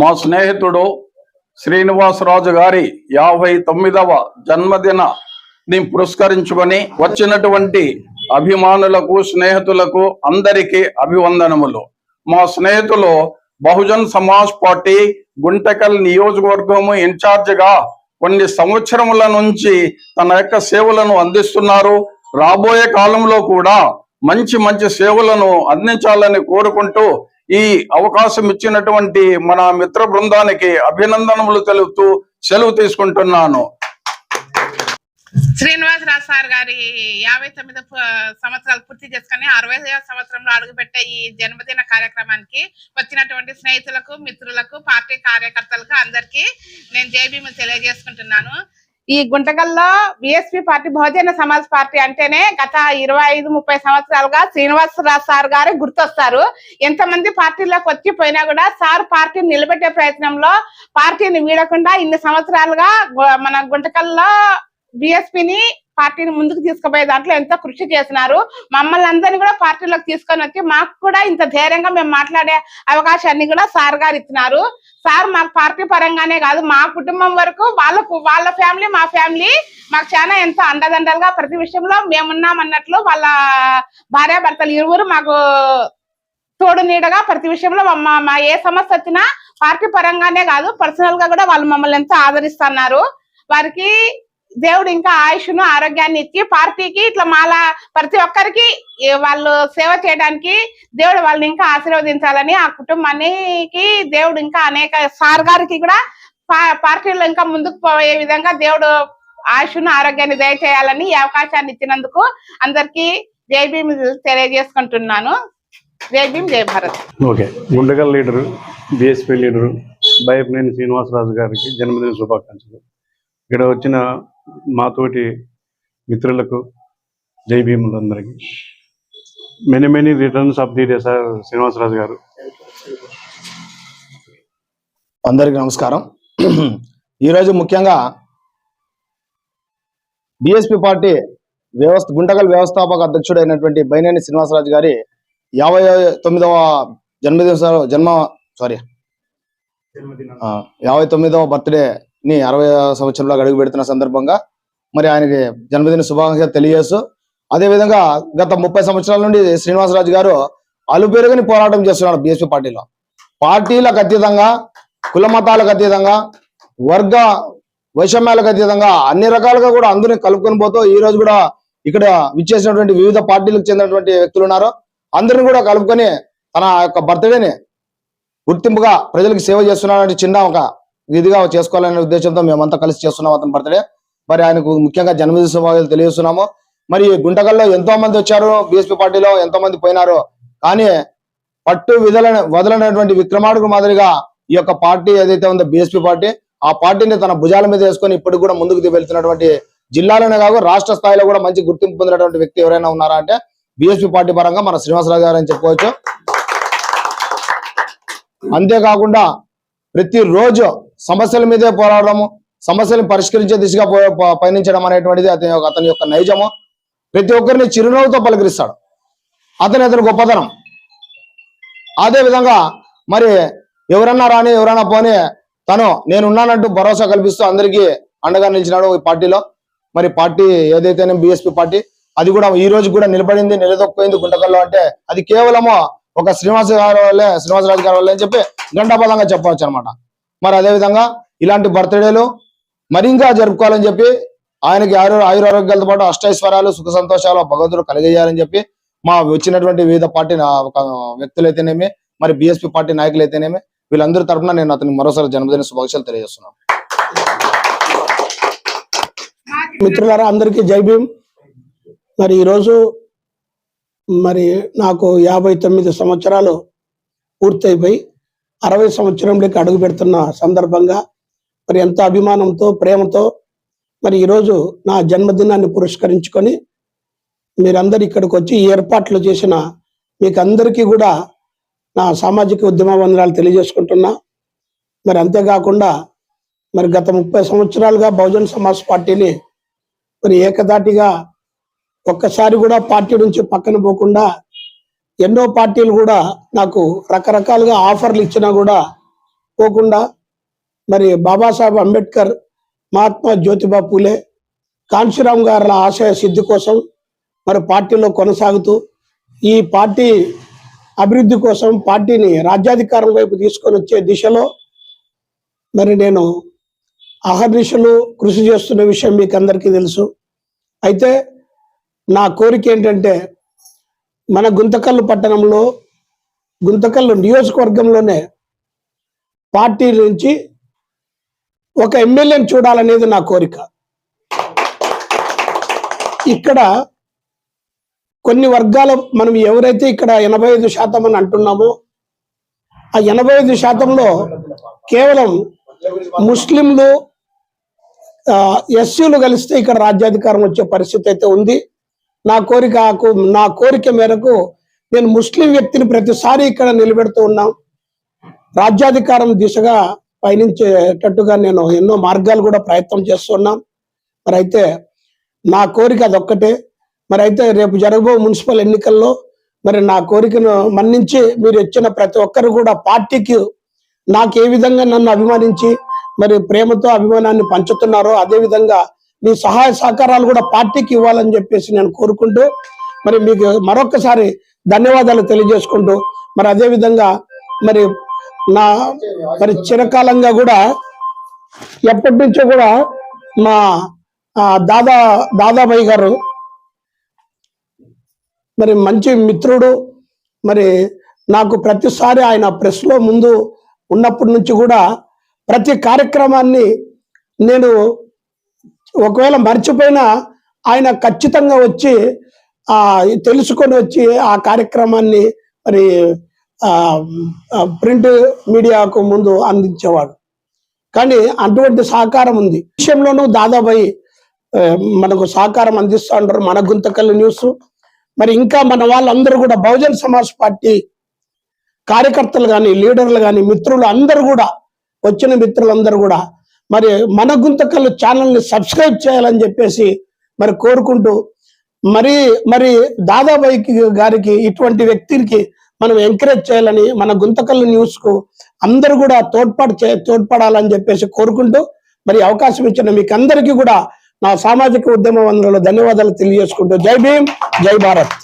మా స్నేహితుడు శ్రీనివాసరాజు గారి యాభై తొమ్మిదవ జన్మదిన ని పురస్కరించుకొని వచ్చినటువంటి అభిమానులకు స్నేహితులకు అందరికీ అభివందనములు. మా స్నేహితులు బహుజన్ సమాజ్ పార్టీ గుంటకల్ నియోజకవర్గము ఇన్ఛార్జిగా కొన్ని సంవత్సరముల నుంచి తన యొక్క సేవలను అందిస్తున్నారు. రాబోయే కాలంలో కూడా మంచి మంచి సేవలను అందించాలని కోరుకుంటూ ఈ అవకాశం ఇచ్చినటువంటి మన మిత్ర బృందానికి అభినందనములు తెలుపుతూ సెలవు తీసుకుంటున్నాను. శ్రీనివాసరావు సార్ గారి యాభై తొమ్మిది సంవత్సరాలు పూర్తి చేసుకుని అరవై సంవత్సరంలో అడుగుపెట్టే ఈ జన్మదిన కార్యక్రమానికి వచ్చినటువంటి స్నేహితులకు మిత్రులకు పార్టీ కార్యకర్తలకు అందరికీ నేను జేబీము తెలియజేసుకుంటున్నాను. ఈ గుంటకల్లో BSP party Bahujan Samaj party అంటేనే గత ఇరవై ఐదు ముప్పై సంవత్సరాలుగా శ్రీనివాసరావు సార్ గారు గుర్తొస్తారు. ఎంతమంది పార్టీలోకి వచ్చి పోయినా కూడా సార్ పార్టీని నిలబెట్టే ప్రయత్నంలో పార్టీని వీడకుండా ఇన్ని సంవత్సరాలుగా మన గుంటకల్లో బిఎస్పిని పార్టీని ముందుకు తీసుకుపోయే దాంట్లో ఎంతో కృషి చేసినారు. మమ్మల్ని అందరినీ కూడా పార్టీలోకి తీసుకొని వచ్చి మాకు కూడా ఇంత ధైర్యంగా మేము మాట్లాడే అవకాశాన్ని కూడా సార్ గారు ఇచ్చినారు. సార్ మాకు పార్టీ పరంగానే కాదు మా కుటుంబం వరకు వాళ్ళ వాళ్ళ ఫ్యామిలీ మా ఫ్యామిలీ మాకు చాలా ఎంతో అండదండలుగా ప్రతి విషయంలో మేమున్నామన్నట్లు వాళ్ళ భార్యాభర్తలు ఇరువురు మాకు తోడు నీడగా ప్రతి విషయంలో మా మా ఏ సమస్య వచ్చినా పార్టీ పరంగానే కాదు పర్సనల్గా కూడా వాళ్ళు మమ్మల్ని ఎంతో ఆదరిస్తున్నారు. వారికి దేవుడు ఇంకా ఆయుష్ను ఆరోగ్యాన్ని ఇచ్చి పార్టీకి ఇట్లా మాల ప్రతి ఒక్కరికి వాళ్ళు సేవ చేయడానికి దేవుడు వాళ్ళని ఇంకా ఆశీర్వదించాలని ఆ కుటుంబానికి దేవుడు ఇంకా అనేక సార్ గారికి కూడా పార్టీలో ఇంకా ముందుకు పోయే విధంగా దేవుడు ఆయుష్ను ఆరోగ్యాన్ని దయచేయాలని ఈ అవకాశాన్ని ఇచ్చినందుకు అందరికీ జై భీమ్ తెలియజేసుకుంటున్నాను. జై భీమ్ జై Bharat. Okay. Guntakal leader BSP leader Bayapaneni Srinivasaraju గారికి జన్మదిన శుభాకాంక్షలు. ఇక్కడ వచ్చిన మాతోటి మిత్రులకు జై భీములందరికీ. Many many returns of the day sir Srinivasaraju గారు. అందరికీ నమస్కారం. ఈరోజు ముఖ్యంగా బిఎస్పి పార్టీ వ్యవస్థ గుంటకల్ వ్యవస్థాపక అధ్యక్షుడైనటువంటి బైనేని శ్రీనివాసరాజు గారి యాభై తొమ్మిదవ జన్మదిన జన్మ సారీ యాభై తొమ్మిదవ ని అరవై సంవత్సరంలో అడుగు పెడుతున్న సందర్భంగా మరి ఆయనకి జన్మదిన శుభాకాంక్షలు తెలియజేస్తూ అదేవిధంగా గత ముప్పై సంవత్సరాల నుండి శ్రీనివాసరాజు గారు అలుపెరుగని పోరాటం చేస్తున్నాడు బీఎస్పీ పార్టీలో. పార్టీలకు అతీతంగా కుల మతాలకు అతీతంగా వర్గ వైషమ్యాలకు అతీతంగా అన్ని రకాలుగా కూడా అందరిని కలుపుకొని పోతూ ఈ రోజు కూడా ఇక్కడ విచ్చేసినటువంటి వివిధ పార్టీలకు చెందినటువంటి వ్యక్తులు ఉన్నారు. అందరిని కూడా కలుపుకొని తన యొక్క బర్త్డేని గుర్తింపుగా ప్రజలకు సేవ చేస్తున్నాడు చిన్న ఒక ఇదిగా చేసుకోవాలనే ఉద్దేశంతో మేమంతా కలిసి చేస్తున్నాం అతని బర్త్డే మరి ఆయనకు ముఖ్యంగా జన్మదిన శుభాకాంక్షలు తెలియజేస్తున్నాము. మరి గుంటకల్లో ఎంతో మంది వచ్చారు బీఎస్పీ పార్టీలో ఎంతో మంది పోయినారు. కానీ పట్టు విదల వదలనటువంటి విక్రమాడుకు మాదిరిగా ఈ యొక్క పార్టీ ఏదైతే ఉందో బీఎస్పీ పార్టీ ఆ పార్టీని తన భుజాల మీద వేసుకొని ఇప్పటికి కూడా ముందుకు వెళ్తున్నటువంటి జిల్లాలోనే కాదు రాష్ట్ర స్థాయిలో కూడా మంచి గుర్తింపు పొందినటువంటి వ్యక్తి ఎవరైనా ఉన్నారా అంటే బీఎస్పీ పార్టీ పరంగా మన శ్రీనివాసరావు గారు అని చెప్పుకోవచ్చు అంతేకాకుండా ప్రతిరోజు సమస్యల మీదే పోరాడము సమస్యలను పరిష్కరించే దిశగా పయనించడం అనేటువంటిది అతని యొక్క అతని యొక్క నైజము. ప్రతి ఒక్కరిని చిరునవ్వుతో పలకరిస్తాడు. అతని అతని గొప్పతనం. అదే విధంగా మరి ఎవరన్నా రాని ఎవరన్నా పోనీ తను నేనున్నానంటూ భరోసా కల్పిస్తూ అందరికీ అండగా నిలిచినాడు ఈ పార్టీలో. మరి పార్టీ ఏదైతేనే బీఎస్పీ పార్టీ అది కూడా ఈ రోజు కూడా నిలబడింది నిలదొక్కిపోయింది గుంటకల్లో అంటే అది కేవలము ఒక శ్రీనివాస గారి వల్లే శ్రీనివాసరాజు గారి వల్లే అని చెప్పి గంటాపదంగా చెప్పవచ్చు అనమాట మరి అదే విధంగా ఇలాంటి బర్త్డేలు మరి ఇంకా జరుపుకోవాలని చెప్పి ఆయనకి ఆరు ఆయురారోగ్యాలతో పాటు అష్టైశ్వర్యాలు సుఖ సంతోషాలు భగవంతుడు కలిగజేయాలని చెప్పి మా వచ్చినటువంటి వివిధ పార్టీ నా- ఒక వ్యక్తులైతేనేమి మరి బిఎస్పీ పార్టీ నాయకులు అయితేనేమి వీళ్ళందరి తరఫున నేను అతని మరోసారి జన్మదిన శుభాకాంక్షలు తెలియజేస్తున్నాను. మిత్రులారా అందరికీ జై భీమ్. మరి ఈరోజు మరి నాకు యాభై తొమ్మిది సంవత్సరాలు పూర్తయిపోయి అరవై సంవత్సరంలోకి అడుగు పెడుతున్న సందర్భంగా మరి ఎంత అభిమానంతో ప్రేమతో మరి ఈరోజు నా జన్మదినాన్ని పురస్కరించుకొని మీరందరు ఇక్కడికి వచ్చి ఈ ఏర్పాట్లు చేసిన మీకు అందరికీ కూడా నా సామాజిక ఉద్యమ వందనాలు తెలియజేసుకుంటున్నా. మరి అంతేకాకుండా మరి గత ముప్పై సంవత్సరాలుగా బహుజన్ సమాజ్ పార్టీని మరి ఏకదాటిగా ఒక్కసారి కూడా పార్టీ నుంచి పక్కన పోకుండా ఎన్నో పార్టీలు కూడా నాకు రకరకాలుగా ఆఫర్లు ఇచ్చినా కూడా పోకుండా మరి బాబాసాహెబ్ అంబేద్కర్ మహాత్మా జ్యోతిబా పూలే కాంశీరామ్ గారి ఆశయ సిద్ధి కోసం మరి పార్టీలో కొనసాగుతూ ఈ పార్టీ అభివృద్ధి కోసం పార్టీని రాజ్యాధికారం వైపు తీసుకొని వచ్చే దిశలో మరి నేను అహర్నిశలు కృషి చేస్తున్న విషయం మీకు అందరికీ తెలుసు. అయితే నా కోరిక ఏంటంటే మన గుంతకల్లు పట్టణంలో గుంతకల్లు నియోజకవర్గంలోనే పార్టీ నుంచి ఒక ఎమ్మెల్యేని చూడాలనేది నా కోరిక. ఇక్కడ కొన్ని వర్గాల మనం ఎవరైతే ఇక్కడ ఎనభై ఐదు శాతం అని అంటున్నామో ఆ ఎనభై ఐదు శాతంలో కేవలం ముస్లింలు ఎస్సీలు కలిస్తే ఇక్కడ రాజ్యాధికారం వచ్చే పరిస్థితి అయితే ఉంది. నా కోరిక నా కోరిక మేరకు నేను ముస్లిం వ్యక్తిని ప్రతిసారి ఇక్కడ నిలబెడుతూ ఉన్నాం. రాజ్యాధికారం దిశగా పయనించేటట్టుగా నేను ఎన్నో మార్గాలు కూడా ప్రయత్నం చేస్తున్నాం. మరి అయితే నా కోరిక అదొక్కటే. మరి అయితే రేపు జరగబో మున్సిపల్ ఎన్నికల్లో మరి నా కోరికను మన్నించి మీరు ఇచ్చిన ప్రతి ఒక్కరు కూడా పార్టీకి నాకు ఏ విధంగా నన్ను అభిమానించి మరి ప్రేమతో అభిమానాన్ని పంచుతున్నారో అదే విధంగా మీ సహాయ సహకారాలు కూడా పార్టీకి ఇవ్వాలని చెప్పేసి నేను కోరుకుంటూ మరి మీకు మరొకసారి ధన్యవాదాలు తెలియజేసుకుంటూ మరి అదే విధంగా మరి నా మరి చిరకాలంగా కూడా ఎప్పటి నుంచో కూడా మా దాదా దాదాబాయి గారు మరి మంచి మిత్రుడు మరి నాకు ప్రతిసారి ఆయన ప్రెస్లో ముందు ఉన్నప్పటి నుంచి కూడా ప్రతి కార్యక్రమాన్ని నేను ఒకవేళ మర్చిపోయినా ఆయన ఖచ్చితంగా వచ్చి ఆ తెలుసుకొని వచ్చి ఆ కార్యక్రమాన్ని మరి ప్రింట్ మీడియాకు ముందు అందించేవాడు. కానీ అటువంటి సహకారం ఉంది. విషయంలోనూ దాదాబాయి మనకు సహకారం అందిస్తూ ఉంటారు మన గుంతకల్లు న్యూస్. మరి ఇంకా మన వాళ్ళందరూ కూడా బహుజన్ సమాజ్ పార్టీ కార్యకర్తలు కానీ లీడర్లు కానీ మిత్రులు అందరూ కూడా వచ్చిన మిత్రులందరూ కూడా మరి మన గుంతకల్లు ఛానల్ని సబ్స్క్రైబ్ చేయాలని చెప్పేసి మరి కోరుకుంటూ మరి మరి దాదాబాయి గారికి ఇటువంటి వ్యక్తికి మనం ఎంకరేజ్ చేయాలని మన గుంతకల్లు న్యూస్కు అందరూ కూడా తోడ్పాటు చే తోడ్పడాలని చెప్పేసి కోరుకుంటూ మరి అవకాశం ఇచ్చిన మీకు అందరికీ కూడా నా సామాజిక ఉద్యమ వందనలో ధన్యవాదాలు తెలియజేసుకుంటూ జై భీమ్ జై భారత్.